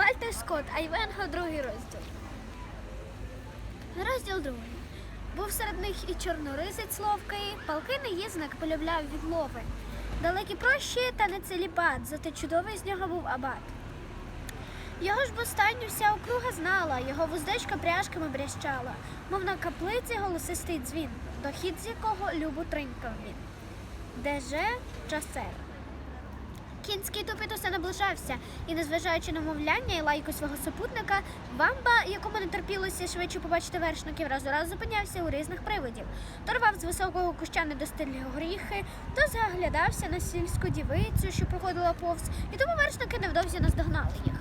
Вальтер Скотт, Айвенго, другий розділ. Розділ другий. Був серед них і чорнорисець ловкий, палкий наїзник полюбляв відлови. Далекі прощі та не целібат, зате чудовий з нього був абат. Його ж востанню вся округа знала, його вуздечка пряжками брящала, мов на каплиці голосистий дзвін, дохід з якого любу тринькав він. Де же часер? Кінський тупіт усе наближався, і, незважаючи на мовляння і лайку свого супутника, Вамба, якому не терпілося швидше побачити вершників, раз у раз зупинявся у різних привидів. Торвав з високого куща недостильні горіхи, то заглядався на сільську дівицю, що проходила повз, і тому вершники невдовзі наздогнали їх.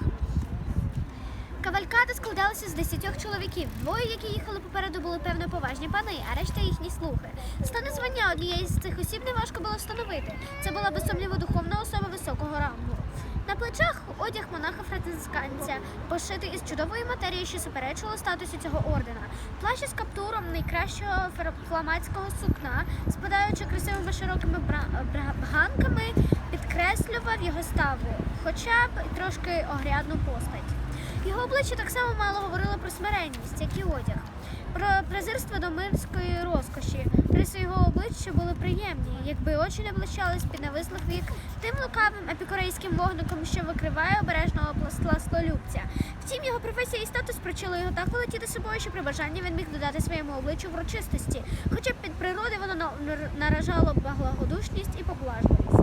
Кавалькада складалася з десятьох чоловіків. Двоє, які їхали попереду, були певно поважні пани, а решта їхні слуги. Стане звання однієї з цих осіб неважко було встановити. Це була без сумніву духовна особа високого рангу. На плечах одяг монаха францисканця, пошитий із чудової матерії, що суперечило статусу цього ордена. Плащ із каптуром найкращого фламандського сукна, спадаючи красивими широкими бра- бра- бганками, підкреслював його ставу, хоча б трошки огрядну постать. Його обличчя так само мало говорило про смиренність, як і одяг, про презирство до мирської розкоші. Риси його обличчя були приємні, якби очі не блищали з-під навислих вік тим лукавим епікурейським вогником, що викриває обережного пластолюбця. Втім, його професія і статус причили його так володіти собою, що при бажанні він міг додати своєму обличчю врочистості, хоча б під природи воно на- наражало благодушність і поблажливість.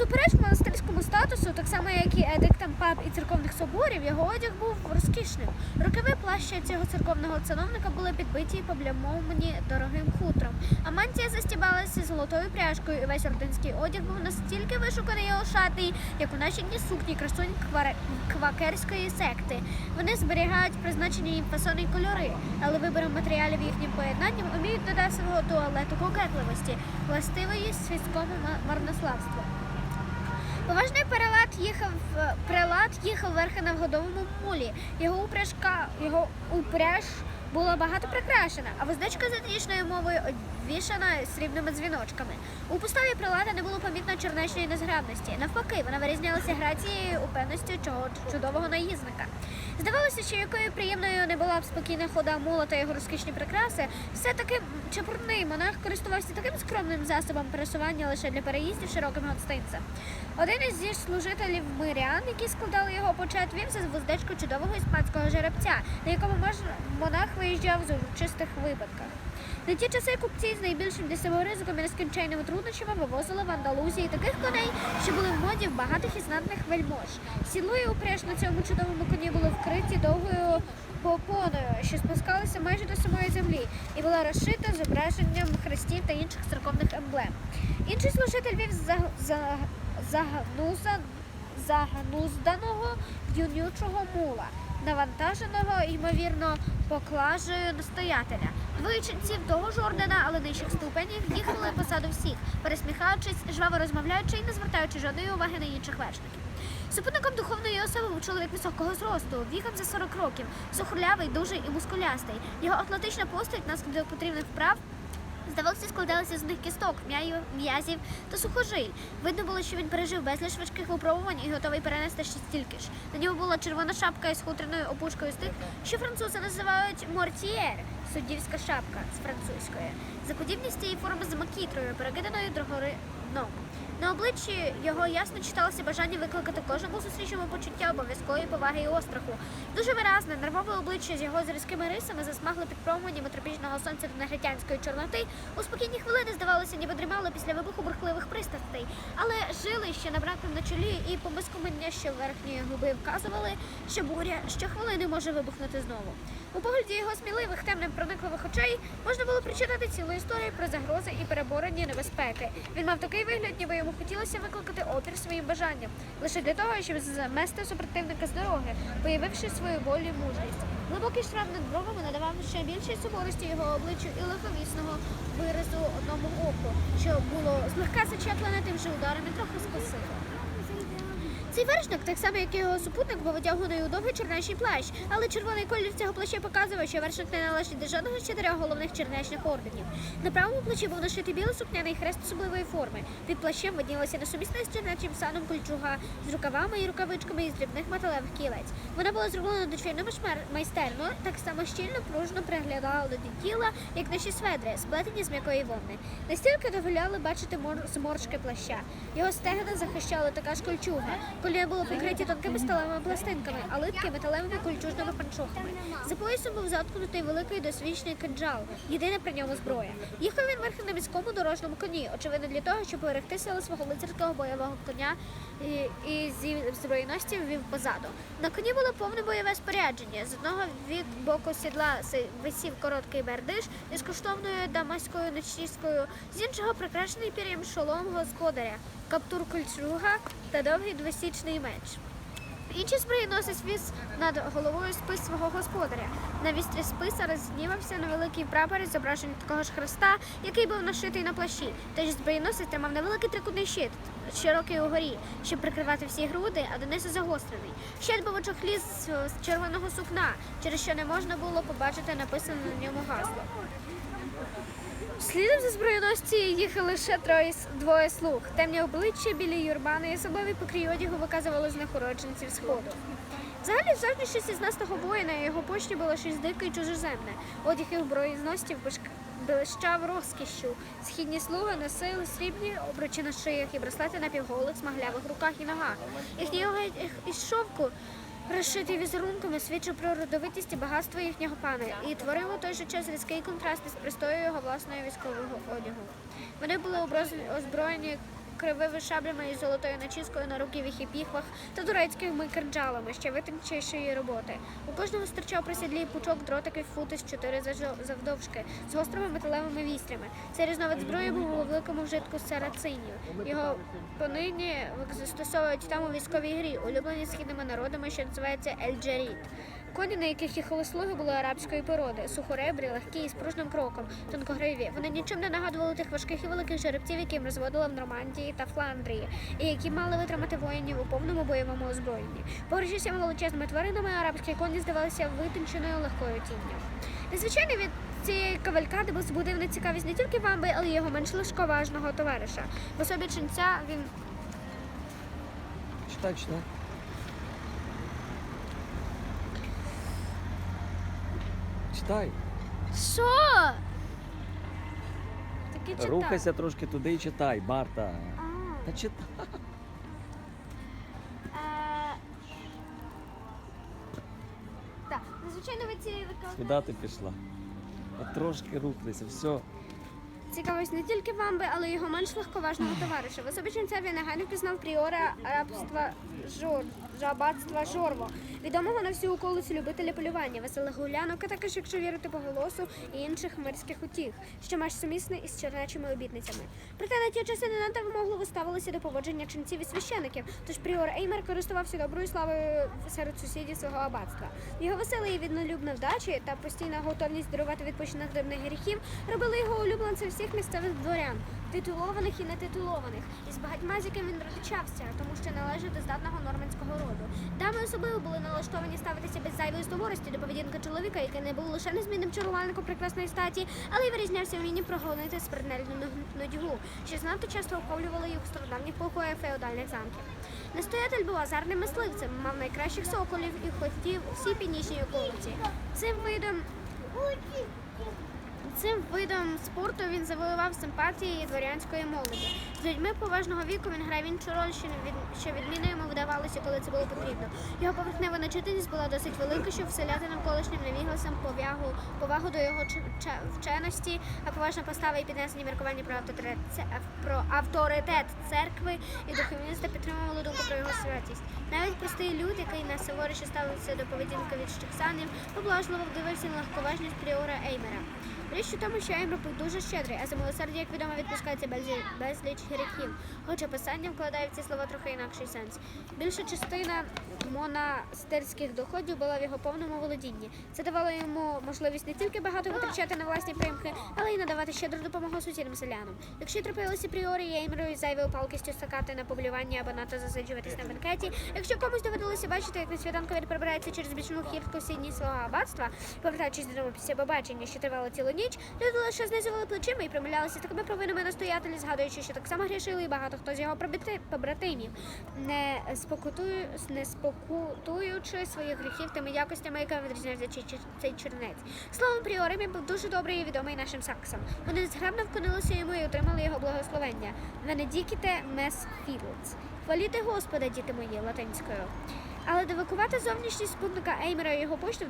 Всупереч монастирському статусу, так само як і едиктам пап і церковних соборів, його одяг був розкішним. Рукави плаща цього церковного цановника були підбиті і поблямовані дорогим хутром, а мантія застібалася золотою пряжкою, і весь орденський одяг був настільки вишуканий і ошатий, як у наші дні сукні красунь кваре- квакерської секти. Вони зберігають призначені їм фасони й кольори, але вибором матеріалів їхнім поєднанням уміють додати свого туалету кокетливості, властивої світському ма- марнославству. Поважний перелад їхав прилад їхав верхи на вгодовому мулі. Його упряжка, його упряж була багато прикрашена, а визначка з етнічною мовою обвішана срібними дзвіночками. У поставі прилада не було помітно чернечної незграбності. Навпаки, вона вирізнялася грацією упевністю чого чудового наїзника. Здавалося, що якою приємною не була б спокійна хода мула та його розкішні прикраси, все-таки чепурний монах користувався таким скромним засобом пересування лише для переїздів широким гостинцем. Один із служителів мирян, які складали його почет, вів за вуздечку чудового іспанського жеребця, на якому монах виїжджав з урочистих випадках. На ті часи купці з найбільшим себе ризиком і нескінченними труднощами вивозили в Андалузії таких коней, що були в моді в багатих і знатних вельмож. Сідло і упряж на цьому чудовому коні були вкриті довгою попоною, що спускалися майже до самої землі, і була розшита зображенням хрестів та інших церковних емблем. Інший служитель вів за, загнуза, загнузданого юнючого мула, навантаженого, ймовірно, поклажею настоятеля. Двоє ченців того ж ордена, але нижчих ступенів, їхали посаду всіх, пересміхаючись, жваво розмовляючи і не звертаючи жодної уваги на інших вершників. Супутником духовної особи був чоловік високого зросту, віком за 40 років, сухорлявий, дужий і мускулястий. Його атлетична постать наслідок потрібних вправ Здавалося, складалися з них кісток, м'язів та сухожиль. Видно було, що він пережив безліч важких випробувань і готовий перенести ще стільки ж. На ньому була червона шапка із хутряною опушкою з тих, що французи називають мортієр, суддівська шапка з французької. За подібність цієї форми з макітрою, перекиданою догори дном. На обличчі його ясно читалося бажання викликати кожному зустрічному почуття обов'язкової поваги і остраху. Дуже виразне, нервове обличчя з його зрізкими рисами засмагло під променями тропічного сонця та негритянської чорноти. У спокійні хвилини здавалося, ніби дрімало після вибуху бурхливих пристрастей. Але жили ще набраком на чолі і помискування, що верхньої губи вказували, що буря щохвилини може вибухнути знову. У погляді його сміливих, темним проникливих очей можна було прочитати цілу історію про загрози і переборені небезпеки. Він мав такий вигляд, ніби йому хотілося викликати опір своїм бажанням, лише для того, щоб замести супротивника з дороги, виявивши свою волю і мужність. Глибокий шрам над бровами надавав ще більшій суворості його обличчю і легковісного виразу одному оку, що було злегка зачеплене тим же ударом і трохи скосило. Цей вершник, так само як і його супутник, був одягнений у довгий чернечий плащ, але червоний колір цього плаща показував, що вершник не належить до жодного з чотирьох головних чернечних орденів. На правому плечі був нашитий білий сукняний хрест особливої форми. Під плащем виднілася несумісна з чернечим саном кольчуга з рукавами і рукавичками із дрібних металевих кілець. Вона була зроблена дочільно майстерно, так само щільно пружно приглядала до тіла, як наші сведри, сплетені з м'якої вовни. Настільки дозволяли бачити мор- зморшки плаща. Його стегна захищала така ж кольчуга. Коліна були покриті тонкими сталевими пластинками, а литки металевими кольчужними панчохами. За поясом був заткнутий великий досвідчений кинджал, єдина при ньому зброя. Їхав він верхи на міському дорожньому коні, очевидно для того, щоб берегти сили свого лицарського бойового коня і, і зі збройності ввів позаду. На коні було повне бойове спорядження. З одного від боку сідла висів короткий бердиш із коштовною дамаською ночіскою, з іншого прикрашений пір'ям шолом господаря, каптур кольчуга та довгий двосічний меч. Інший зброєносець віз над головою спис свого господаря. На вістрі списа рознівався на великий прапор із такого ж хреста, який був нашитий на плащі. Тож зброєносець тримав невеликий трикутний щит, широкий угорі, щоб прикривати всі груди, а донизу загострений. Щит був у з червоного сукна, через що не можна було побачити написане на ньому гасло. Слідом за зброєносці їхали лише троє двоє слуг. Темні обличчя, білі юрбани і особливий покрій одягу виказували з них уродженців сходу. Взагалі, в зовнішності з настого воїна і його почті було щось дике і чужоземне. Одяг їх зброєзносців блищав розкішшю. Східні слуги носили срібні обручі на шиях і браслети на півголих, смаглявих руках і ногах. Їхній одяг із шовку Розшитий візерунками свідчив про родовитість і багатство їхнього пана і творив у той же час різкий контраст із пристою його власного військового одягу. Вони були озброєні кривими шаблями із золотою начіскою на руків'ях і піхвах та турецькими кинджалами, ще витончішої роботи. У кожного стирчав при сідлі пучок дротиків фути з чотири завдовжки з гострими металевими вістрями. Цей різновид зброї був у великому вжитку сарацинів. Його понині застосовують там у військовій грі, улюблені східними народами, що називається Ель-Джарід. Коні, на яких їхали слуги, були арабської породи, сухоребрі, легкі і з пружним кроком, тонкогриві. Вони нічим не нагадували тих важких і великих жеребців, які їм розводили в Нормандії та Фландрії, і які мали витримати воїнів у повному бойовому озброєнні. Цими величезними тваринами арабські коні здавалися витонченою легкою тінню. Незвичайно від цієї кавалькади був збудив цікавість не тільки вамби, але й його менш лишковажного товариша. В особі ченця він Читай, читай. Що? Таки читав. Рухайся трошки туди і читай, Марта. А, Та читай. е, Так, незвичайно Куди ти пішла? От трошки рухайся, все. цікавість не тільки вамби, але й його менш легковажного товариша. В особі ченця він негайно пізнав пріора рабства Жор, жабатства Жорво, відомого на всю околицю любителя полювання, веселих гулянок, а також, якщо вірити по голосу, і інших мирських утіх, що маєш сумісне із чернечими обітницями. Проте на ті часи не надто вимогливо ставилися до поводження ченців і священиків, тож пріор Еймер користувався доброю славою серед сусідів свого аббатства. Його весела і віднолюбна вдачі та постійна готовність дарувати відпочинок дрібних гріхів робили його улюбленцем всіх місцевих дворян, титулованих і нетитулованих, і з багатьма з яким він розлучався, тому що належав до здатного нормандського роду. Дами особливо були налаштовані ставитися без зайвої суворості до поведінки чоловіка, який не був лише незмінним чарувальником прекрасної статі, але й вирізнявся вмінням прогонити спринельну нудьгу, що знато часто охоплювали їх у стародавніх покоях феодальних замків. Настоятель був азарним мисливцем, мав найкращих соколів і хотів усі північній околиці. Цим видом Цим видом спорту він завоював симпатії дворянської молоді. З людьми поважного віку він грав іншу роль, що, від, що відмінно йому вдавалося, коли це було потрібно. Його поверхнева начитаність була досить велика, щоб вселяти навколишнім невігласам повагу, повагу до його вченості, а поважна постава і піднесені міркування про авторитет, про авторитет церкви і духовництва підтримували думку про його святість. Навіть простий люд, який найсуворіше ставився до поведінки від штиксанів, поблажливо вдивився на легковажність пріора Еймера. Річ у тому, що Еймер був дуже щедрий, а за милосердя, як відомо, відпускається безліч гріхів. Хоча писання вкладає в ці слова трохи інакший сенс. Більша частина монастирських доходів була в його повному володінні. Це давало йому можливість не тільки багато витрачати на власні примхи, але й надавати щедру допомогу сусіднім селянам. Якщо трапилося пріорі Еймеру із зайвою палкістю скакати на поблювання або надто засиджуватись на бенкеті, якщо комусь доводилося бачити, як на світанку він прибирається через бічну хіртку сідні свого аббатства, повертаючись додому після побачення, що тривало цілу ніч, люди лише знизували плечима і примилялися такими провинами настоятелі, згадуючи, що так само грішили і багато хто з його побратимів, не спокутую, не спокутуючи своїх гріхів тими якостями, якими відрізняється цей чернець. Словом, пріорим був дуже добрий і відомий нашим саксам. Вони зграбно вклонилися йому і отримали його благословення. Венедікіте мес філдс. Хваліте Господа, діти мої, латинською. Але девакувати зовнішність спутника Еймера і його почту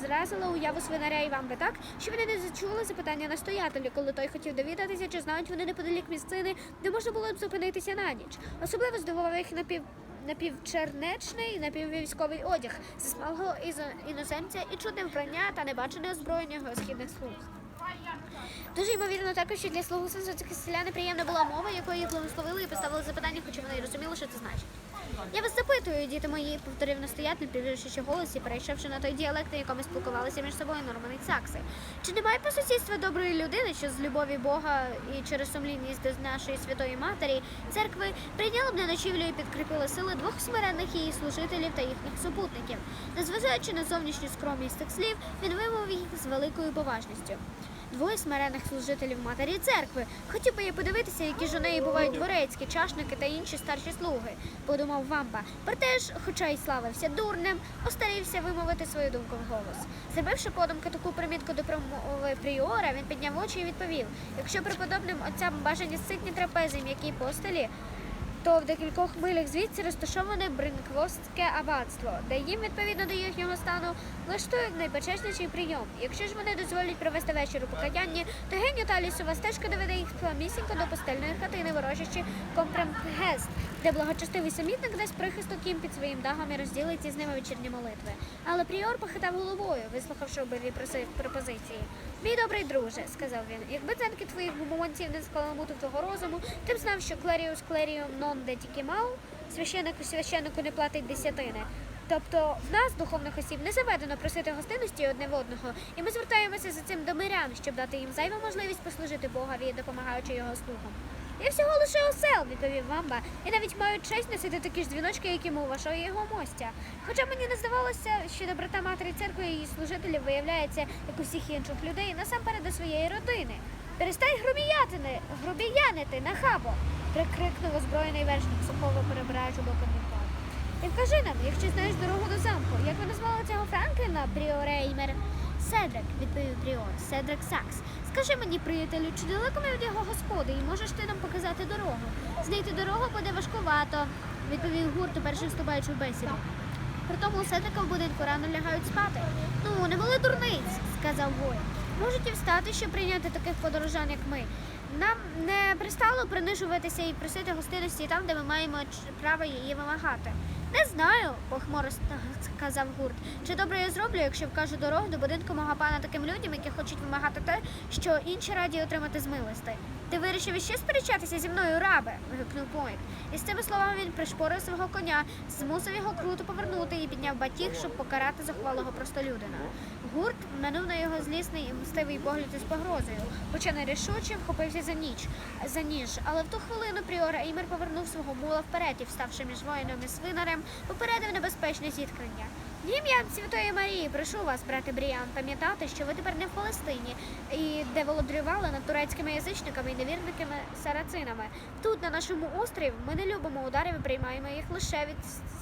зразила уяву свинаря і вамби так, що вони не зачули запитання настоятеля, коли той хотів довідатися, чи знають вони неподалік місцини, де можна було б зупинитися на ніч. Особливо здивував їх напів. Напівчернечний, напіввійськовий одяг, засмаглого ізо- іноземця і чудне вбрання та небачене озброєння його східних слуг. Дуже ймовірно також, що для слуг сенсоцьких селян приємна була мова, якою їх благословили і поставили запитання, хоча вони розуміли, що це значить. Я вас запитую, діти мої, повторив настоятель, підвищивши голос і перейшовши на той діалект, на якому спілкувалися між собою нормани Сакси. Чи немає по сусідству доброї людини, що з любові Бога і через сумлінність до нашої святої матері церкви прийняла б на ночівлю і підкріпила сили двох смиренних її служителів та їхніх супутників? Незважаючи на зовнішню скромність цих слів, він вимовив їх з великою поважністю. Двоє смирених служителів матері церкви. Хотів би я подивитися, які ж у неї бувають дворецькі, чашники та інші старші слуги, подумав Вамба. Проте ж, хоча й славився дурнем, остарівся вимовити свою думку вголос. Зробивши подумки таку примітку до промови пріора, він підняв очі і відповів: якщо преподобним отцям бажані ситні трапези, м'які постелі, то в декількох милях звідси розташоване Бринквостське аббатство, де їм, відповідно до їхнього стану, влаштують найпочесніший прийом. Якщо ж вони дозволять провести вечір у покаянні, то геню та лісова стежка доведе їх плαμісінько до постельної хатини, ворожачи Компремгест, де благочестивий самітник дасть прихисток їм під своїм дахом і розділить із ними вечірні молитви. Але пріор похитав головою, вислухавши обидві пропозиції. Мій добрий друже, сказав він, якби ценки твоїх гумонців не скаламутив твого розуму, ти б знав, що клеріус клеріум нон де тільки мав, священнику священнику не платить десятини. Тобто в нас, духовних осіб, не заведено просити гостинності одне в одного, і ми звертаємося за цим до мирян, щоб дати їм зайву можливість послужити Богові, допомагаючи його слугам. Я всього лише осел, відповів Вамба, і навіть маю честь носити такі ж дзвіночки, які у вашого його мостя. Хоча мені не здавалося, що доброта матері церкви і її служителів виявляється, як усіх інших людей, насамперед до своєї родини. Перестань грубіятини, грубіянити, нахабо! прикрикнув озброєний вершник, сухово перебираючи боком від палки. І вкажи нам, якщо знаєш дорогу до замку, як ви назвали цього Франкліна, Пріореймер? Седрик, відповів Пріор, Седрик Сакс. Скажи мені, приятелю, чи далеко ми від його господи, і можеш ти нам показати дорогу? Знайти дорогу буде важкувато, відповів гурт, перший вступаючи в бесіду. Притому у Седрика в будинку рано лягають спати. Ну, не були дурниць, сказав воїн. Можуть і встати, щоб прийняти таких подорожан, як ми. Нам не пристало принижуватися і просити гостинності там, де ми маємо право її вимагати. Не знаю, похмуро сказав гурт. Чи добре я зроблю, якщо вкажу дорогу до будинку мого пана таким людям, які хочуть вимагати те, що інші раді отримати з милости. Ти вирішив іще сперечатися зі мною, рабе. вигукнув Пойнт. І з цими словами він пришпорив свого коня, змусив його круто повернути і підняв батіг, щоб покарати захвалого простолюдина. Гурт минув на його злісний і мстивий погляд із погрозою, хоча нерішуче вхопився за ніч за ніж. Але в ту хвилину Пріор Еймер повернув свого мула вперед і, вставши між воїном і свинарем, попередив небезпечне зіткнення. Ім'я Святої Марії прошу вас, брате Бріан, пам'ятати, що ви тепер не в Палестині, і де володрювали над турецькими язичниками і невірниками сарацинами. Тут, на нашому острові, ми не любимо ударів і приймаємо їх лише від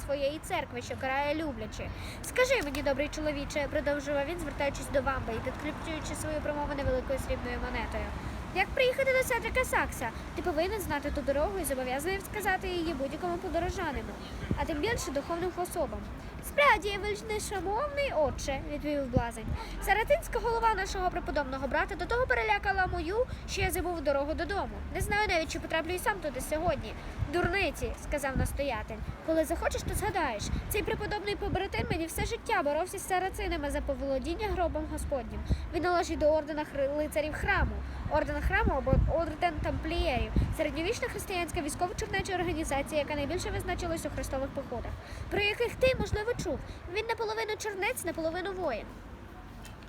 своєї церкви, що карає люблячи. Скажи мені, добрий чоловіче, продовжував він, звертаючись до вамби і підкріплюючи свою промову невеликою срібною монетою. Як приїхати до Седрика Сакса? Ти повинен знати ту дорогу і зобов'язаний сказати її будь-якому подорожанину, а тим більше духовним особам. Справді, величнішомовний отче, відповів блазень. Саратинська голова нашого преподобного брата до того перелякала мою, що я забув дорогу додому. Не знаю навіть, чи потраплю і сам туди сьогодні. Дурниці, сказав настоятель. Коли захочеш, то згадаєш. Цей преподобний побратим мені все життя боровся з сарацинами за поволодіння гробом Господнім. Він належить до ордена лицарів храму. Орден храму або орден тамплієрів середньовічна християнська військово-чернеча організація, яка найбільше визначилась у хрестових походах, про яких ти, можливо, чув. Він наполовину чернець, наполовину воїн.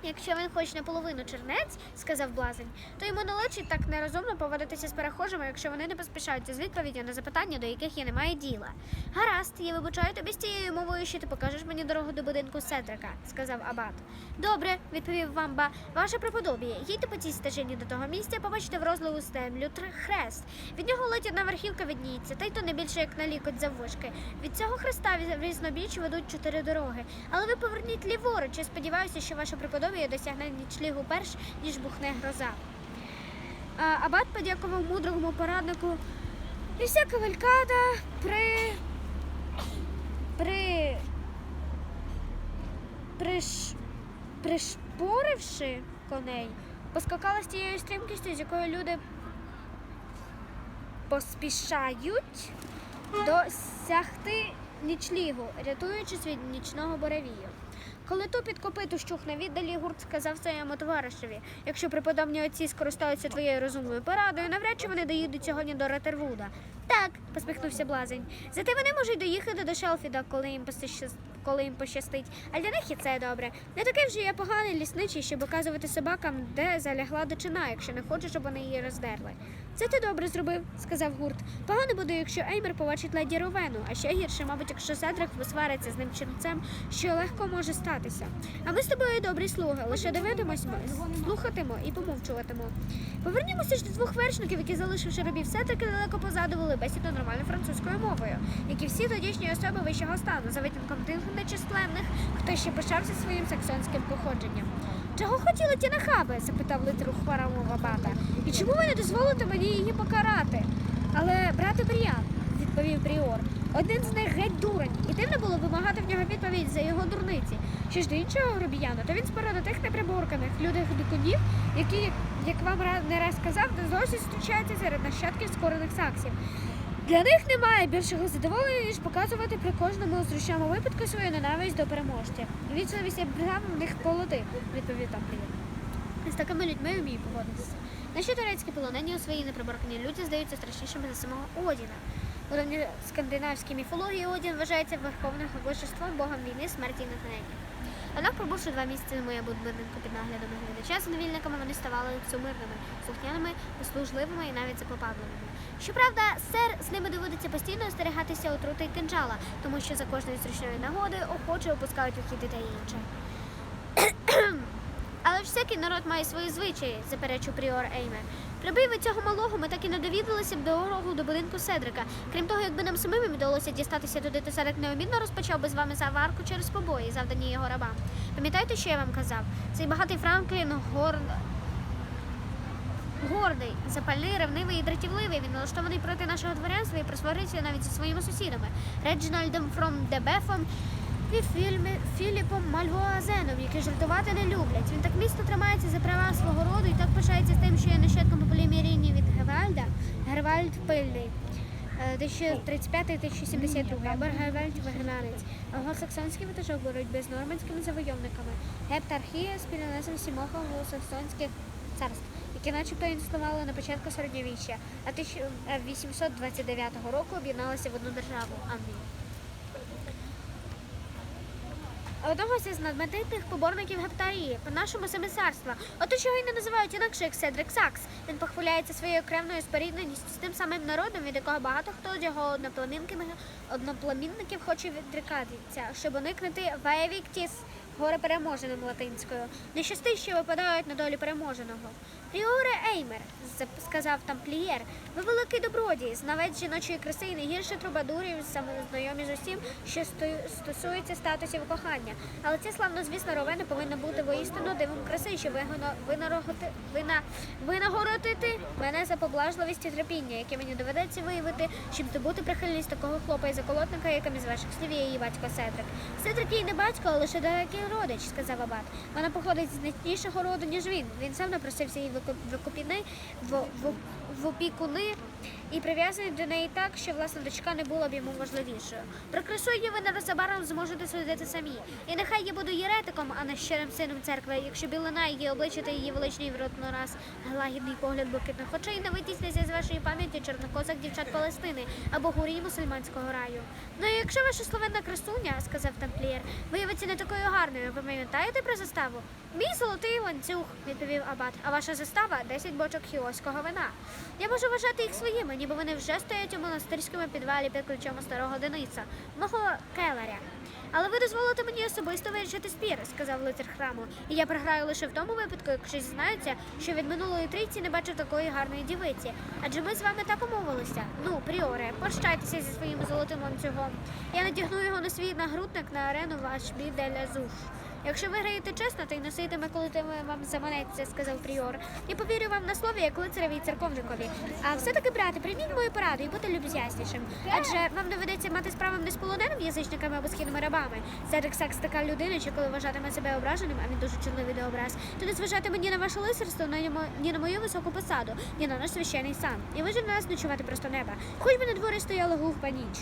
Якщо він хоч наполовину чернець, сказав блазень, то йому належить так нерозумно поводитися з перехожими, якщо вони не поспішаються з відповіддю на запитання, до яких я не маю діла. Гаразд, я вибачаю тобі з тією мовою, що ти покажеш мені дорогу до будинку Седрика, сказав Абат. Добре, відповів Вамба, ваше преподобіє, їдьте по цій стежині до того місця, побачите в розливу тр- хрест. Від нього ледь одна верхівка відніється, та й то не більше як на лікоть заввишки. Від цього хреста в різнобіч ведуть чотири дороги. Але ви поверніть ліворуч, я сподіваюся, що ваше преподобіє досягне нічлігу перш, ніж бухне гроза. Абат подякував мудрому пораднику. І вся кавалькада при. при. приш. пришпоривши коней, поскакала з тією стрімкістю, з якою люди поспішають досягти нічлігу, рятуючись від нічного буревію. Коли тупіт копиту щухне віддалі, гурт сказав своєму товаришеві, якщо преподобні отці скористаються твоєю розумною порадою, навряд чи вони доїдуть сьогодні до Ретервуда. Так, посміхнувся блазень. Зате вони можуть доїхати до Шелфіда, коли їм пощас- коли їм пощастить. А для них і це добре. Не таке вже я поганий лісничий, щоб показувати собакам, де залягла дичина, якщо не хочу, щоб вони її роздерли. Це ти добре зробив, сказав гурт. Погано буде, якщо Еймер побачить леді Ровену, а ще гірше, мабуть, якщо Седрик посвариться з ним черцем, що легко може статися. А ми з тобою добрі слуги, лише дивитимось, слухатимо і помовчуватимо. Повернімося ж до двох вершників, які, залишивши рабів Седрика, далеко позаду вели бесіду нормальною французькою мовою, як і всі тодішні особи вищого стану, за винятком тих нечисленних, хто ще пишався своїм саксонським походженням. Чого хотіли ті нахаби? запитав литеру хворого бата. І чому ви не дозволите мені її покарати? Але, брате Бріан, відповів Пріор, один з них геть дурень, і дивно було вимагати в нього відповідь за його дурниці. Що ж до іншого грубіяна, то він според тих неприборканих людях дикунів, які, як вам не раз казав, не зовсім зустрічаються серед нащадків скорених саксів. Для них немає більшого задоволення, ніж показувати при кожному зручному випадку свою ненависть до переможця. Вічливість брав в них полоти, відповів Тамплієр. З такими людьми вмію поводитися. Наші турецькі полонені у своїй неприборканій люті здаються страшнішими за самого Одіна. У скандинавській міфології Одін вважається верховним божеством, богом війни, смерті і натхнення. Однак, пробувши два місяці на моєму будинку під наглядом глядача, з невільниками вони ставали сумирними, слухняними, послужливими і навіть запопадливими. Щоправда, сер з ними доводиться постійно остерігатися отрути й кинджала, тому що за кожної зручної нагоди охоче опускають вихід та інше. Всякий народ має свої звичаї, заперечив Пріор Еймер. Прибив від цього малого, ми так і не довідалися б дорогу до будинку Седрика. Крім того, якби нам самим вдалося дістатися туди, то Седрик необмінно розпочав би з вами заварку через побої, завдані його рабам. Пам'ятаєте, що я вам казав? Цей багатий Франклін гор... гордий, запальний, ревнивий і дратівливий. Він налаштований проти нашого дворянства і присварився навіть зі своїми сусідами Реджинальдом Фром Дебефом і Фільмі, Філіпом Мальгоазеном, які жартувати не люблять. Він так міцно тримається за права свого роду і так пишається з тим, що є нащадком по полімірійні від Гевальда, Гервальд Пильний. е, 1035-1072, або Гервальд Вигнанець. Англосаксонський витажок боротьби з нормандськими завойовниками. Гептархія спільно з сімох англосаксонських царств, які начебто існували на початку середньовіччя, а 1829 року об'єдналися в одну державу Англію. Одного з надментитних поборників Гептарії, по-нашому семисарства. Ото чого й не називають інакше як Седрик Сакс. Він похваляється своєю окремною спорідненістю з тим самим народом, від якого багато хто з його одноплемінників хоче відрікатися, щоб уникнути Ваєвіктіс, горе переможеним латинською. Нещасти, що випадають на долю переможеного. Пріоре Еймер, сказав тамплієр, ви великий добродій, знавець жіночої краси і не гірше трубадурів, знайомі з усім, що сто- стосується статусів кохання. Але ці славнозвісна ровена повинна бути воістину дивом краси, щоб винагородити мене за поблажливість і терпіння, яке мені доведеться виявити, щоб здобути прихильність такого хлопа і заколотника, яким із ваших слів є її батько Седрик. Седрик їй не батько, а лише далекий родич, сказав Абат. Вона походить з знатнішого роду, ніж він. Він сам напросився її викупіни в, опікуни і прив'язаний до неї так, що власна дочка не була б йому важливішою. Про красу її ви незабаром зможете судити самі. І нехай я буду єретиком, а не щирим сином церкви, якщо білина її обличчя та її величний вроднораз, лагідний погляд блакитних очей не витісниться з вашої пам'яті чорнокозах дівчат Палестини або гурій мусульманського раю. Ну і якщо ваша словенна красуня, сказав тамплієр, виявиться не такою гарною, ви пам'ятаєте про заставу? Мій золотий ланцюг, відповів Абат, а ваша застава 10 бочок хіоського вина. Я можу вважати їх своїми, ніби вони вже стоять у монастирському підвалі під ключом старого Дениса, мого келаря. Але ви дозволите мені особисто вирішити спір, сказав лицар храму. І я програю лише в тому випадку, якщо зізнається, що від минулої трійці не бачив такої гарної дівиці. Адже ми з вами так умовилися. Ну, пріоре, прощайтеся зі своїм золотим ланцюгом. Я надягну його на свій нагрудник на арену ваш біделя зуш. Якщо ви граєте чесно, то й носитиме, коли вам заманеться, сказав пріор. Я повірю вам на слові, як лицареві і церковникові. А все-таки, брате, прийміть мою пораду і будьте люб'язнішим. Адже вам доведеться мати справу не з полоненим язичниками або східними рабами. Цедрик Сакс така людина, що коли вважатиме себе ображеним, а він дуже чутливий до образ, то не зважатиме ні на ваше лицарство, ні на мою високу посаду, ні на наш священий сан. І ви ж нас ночувати просто неба. Хоч би на дворі стояла гувпа ніч.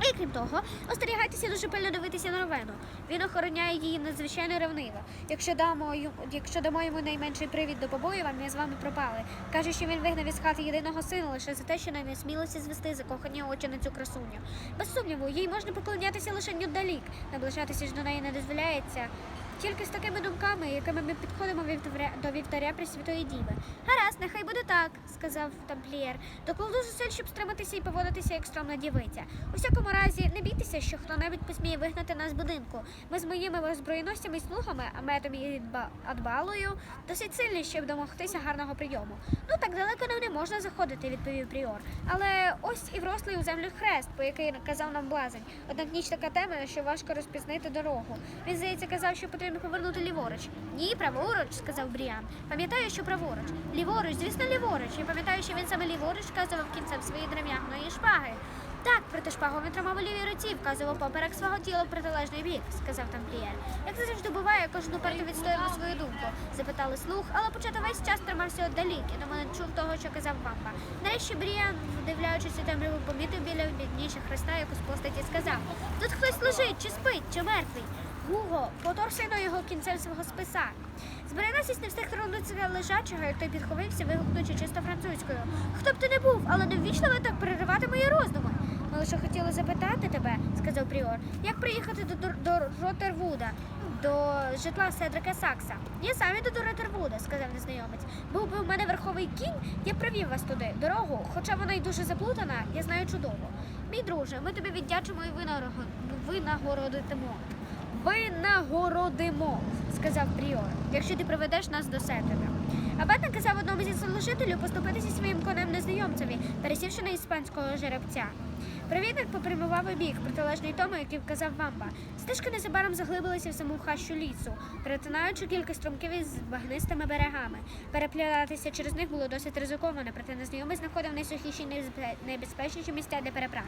І крім того, остерігайтеся дуже пильно дивитися на Ровену. Він охороняє її надзвичайно ревниво. Якщо дамо якщо дамо йому найменший привід до побоювання, ми з вами пропали. Каже, що він вигнав із хати єдиного сина лише за те, що не смілося звести закохані очі на цю красуню. Без сумніву, їй можна поклонятися лише недалік. Наближатися ж до неї не дозволяється. Тільки з такими думками, якими ми підходимо до вівтаря Пресвятої Діви. Гаразд, нехай буде так, сказав тамплієр. Докладу зусиль, щоб стриматися і поводитися як скромна дівиця. У всякому разі, не бійтеся, що хто-небудь посміє вигнати нас з будинку. Ми з моїми збройностями і слугами, Аметом і Адба- Адбалою, досить сильні, щоб домогтися гарного прийому. Ну так далеко нам не можна заходити, відповів Пріор. Але ось і врослий у землю хрест, по який казав нам блазень. Однак ніч така темна, що важко розпізнити дорогу. Він, здається, казав, що потрібно повернути ліворуч. Ні, праворуч, сказав Бріан. Пам'ятаю, що праворуч. Ліворуч, звісно, ліворуч. Я пам'ятаю, що він саме ліворуч вказував кінцем своєї дерев'яної шпаги. Так, проти шпагу він тримав у лівій руці, вказував поперек свого тіла в протилежний бік, сказав тамплієр. Як це завжди буває, кожен уперто відстоював свою думку. Запитали слух, але почати весь час тримався отдалік і тому не чув того, що казав вампа. Нарешті Бріан, вдивляючись у темряву, помітив біля бідніше хреста якусь постаті сказав: Тут хтось лежить, чи спить, чи мертвий. Гуго, поторсено його кінцем свого списа. Зберегнувшись, не встиг торкнутися лежачого, як той підховився, вигукнучи чисто французькою. Хто б ти не був, але не ввічливо так переривати мої роздуми. Ми лише хотіли запитати тебе, сказав Пріор, як приїхати до, Дор- до Ротервуда, до житла Седрика Сакса. Я сам іду до Ротервуда, сказав незнайомець. Був би у мене верховий кінь, я привів вас туди. Дорогу, хоча вона й дуже заплутана, я знаю чудово. Мій друже, ми тобі віддячимо і винагород- винагородитимо. Винагородимо, сказав Пріор, якщо ти приведеш нас до Сетера. Абат наказав одному зі служителів поступитися своїм конем незнайомцеві, пересівши на іспанського жеребця. Провідник попрямував у бік, протилежний тому, який вказав вампа. Стежка незабаром заглибилася в саму хащу лісу, перетинаючи кілька струмків із багнистими берегами. Переплятатися через них було досить ризиковано, проте незнайомець знаходив найсухіші і найбезпечніші місця для переправи.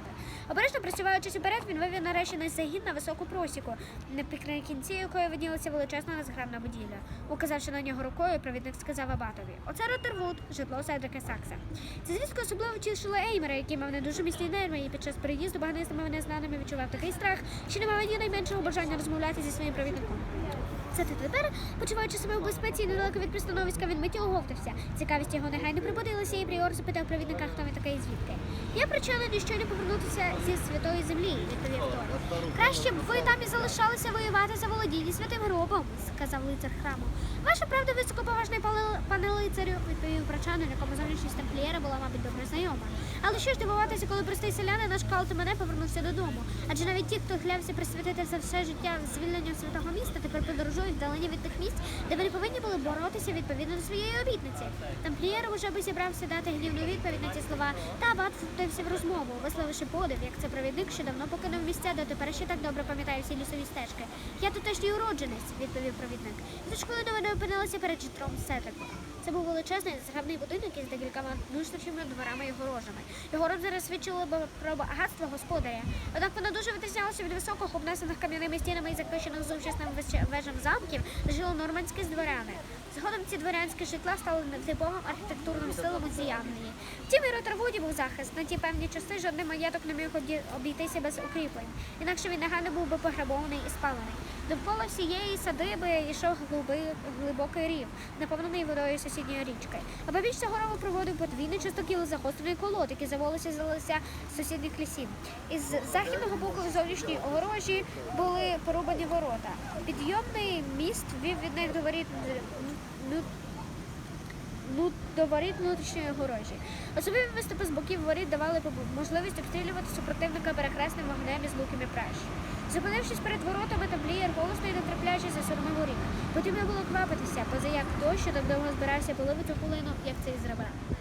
Обережно просуваючись уперед, він вивів нарешті на загін на високу просіку, на кінці якої виднілася величезна незграбна будівля. Указавши на нього рукою, провідник сказав Абатові: Оце Ротервуд, житло Седрика Сакса. Це звістка особливо тішила Еймера, який мав не дуже міцні нерви, і під час переїзду багнистими незнаними відчував такий страх, що не мав ні найменшого бажання розмовляти зі своїм провідником. Ти тепер, почуваючи себе у безпеці і недалеко від пристановиська, він миттю оговтався. Цікавість його негайно прибудилася, і Пріор запитав провідника, хто він такий звідки. Я причалений щойно повернутися зі святої землі, відповів той. Краще б ви там і залишалися воювати за володіння святим гробом, сказав лицар храму. Ваша правда високоповажний пане лицарю, відповів прочанин, якому зовнішність тамплієра була, мабуть, добре знайома. Але що ж дивуватися, коли простий селянин наш Калт мене повернувся додому? Адже навіть ті, хто клявся присвятити за все життя звільненню святого міста, тепер подорожують вдалині від тих місць, де вони повинні були боротися відповідно до своєї обітниці. Тамплієр уже би зібрався дати гнівну відповідь на ці слова, та абат втився в розмову, висловивши подив, як це провідник, що давно покинув місця, де тепер ще так добре пам'ятаю всі лісові стежки. Я тутешній уродженець, відповів провідник. І тож коли вони опинилися перед читром Сетеку. Це був величезний зграбний будинок із декількома внутрішніми дворами і горожами. Його розміри свідчили б про багатство господаря. Однак воно дуже відрізнялося від високих, обнесених кам'яними стінами і захищених зовчасним веч- вежам замків, жило нормандські з дворяни. Згодом ці дворянські житла стали типовим архітектурним стилем у. Втім, і був захист. На ті певні часи жодний маєток не міг обійтися без укріплень. Інакше він негайно був би пограбований і спалений. Довкола всієї садиби йшов глиби- глибокий рів, наповнений водою сусідньої річки. А побіч цього рову проводив подвійний частокіл загострений колод, який заволося залися сусідніх лісів. Із західного боку зовнішньої огорожі були порубані ворота. Підйомний міст вів від них до воріт до воріт внутрішньої огорожі. Особливі виступи з боків воріт давали можливість обстрілювати супротивника перекресним вогнем із луками пращ. Зупинившись перед воротами, тамплієр голосно і за засурмив у Потім Потрібно було квапитися, поза як той, що так довго збирався половити кулину, як це і зробив.